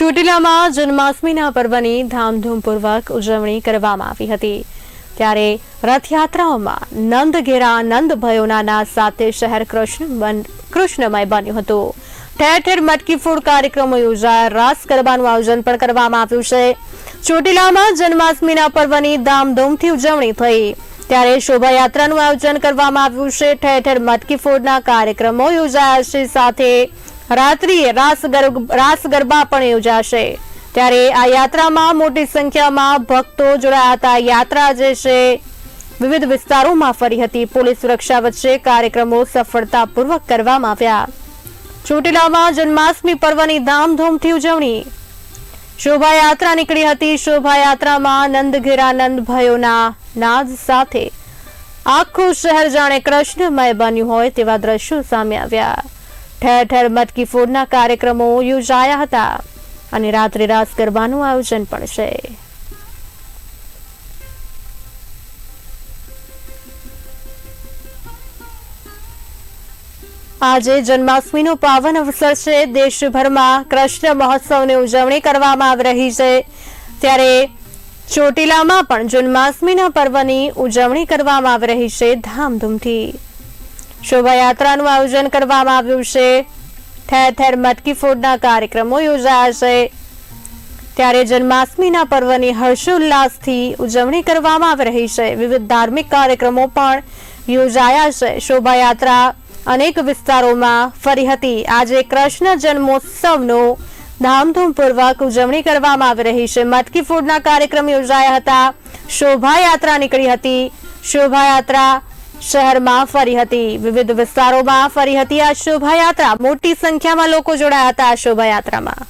ચોટીલામાં જન્માષ્ટમીના પર્વની ધામધૂમપૂર્વક ઉજવણી કરવામાં આવી હતી. ત્યારે રથયાત્રાઓમાં નંદઘેરા નંદ ભયોનાના સાથે શહેર કૃષ્ણ કૃષ્ણમય બન્યું હતું. ઠેર ઠેર મટકી ફૂડ કાર્યક્રમો યોજાયા. રાસ ગરબાનું આયોજન પણ કરવામાં આવ્યું છે. ચોટીલામાં જન્માષ્ટમીના પર્વની ધામધૂમથી ઉજવણી થઈ. ત્યારે શોભાયાત્રાનું આયોજન કરવામાં આવ્યું છે. ઠેર ઠેર મટકી ફોડના કાર્યક્રમો યોજાયા છે સાથે રાત્રિએ રાસ ગરબા પણ યોજાશે. ત્યારે આ યાત્રામાં મોટી સંખ્યામાં ભક્તો જોડાયા હતા. યાત્રા જે છે, વિવિધ વિસ્તારોમાં ફરી હતી. પોલીસ સુરક્ષા વચ્ચે કાર્યક્રમો સફળતાપૂર્વક કરવામાં આવ્યા. ચોટીલામાં જન્માષ્ટમી પર્વની ધામધૂમથી ઉજવણી. શોભાયાત્રા નીકળી હતી. શોભાયાત્રામાં નંદઘેરાનંદ ભયોના નાદ સાથે આખું શહેર જાણે કૃષ્ણમય બન્યું હોય તેવા દ્રશ્યો સામે આવ્યા. ઠેર ઠેર મટકી ફોડના કાર્યક્રમો યોજાયા હતા અને રાત્રે રાસ ગરબાનું આયોજન પણ છે. આજે જન્માષ્ટમીનો પાવન અવસર છે. દેશભરમાં કૃષ્ણ મહોત્સવની ઉજવણી કરવામાં આવી રહી છે. ત્યારે ચોટીલામાં પણ જન્માષ્ટમીના પર્વની ઉજવણી કરવામાં આવી રહી છે ધામધૂમથી. શોભાયાત્રાનું આયોજન કરવામાં આવ્યું છે. ઠેર ઠેર મટકી ફોડના કાર્યક્રમો યોજાયા છે ત્યારે જન્માષ્ટમીના પર્વની હર્ષોલ્લાસથી ઉજવણી કરવામાં આવી રહી છે. વિવિધ ધાર્મિક કાર્યક્રમો પણ યોજાયા છે. શોભાયાત્રા અનેક વિસ્તારોમાં ફરી હતી. આજે કૃષ્ણ જન્મોત્સવનો ધામધૂમપૂર્વક ઉજવણી કરવામાં આવી રહી છે. મટકી ફોડના કાર્યક્રમ યોજાયા હતા. શોભાયાત્રા નીકળી હતી. શોભાયાત્રા શહેરમાં ફરી હતી. વિવિધ વિસ્તારોમાં ફરી હતી આ શોભાયાત્રા. મોટી સંખ્યામાં લોકો જોડાયા હતા આ શોભાયાત્રામાં.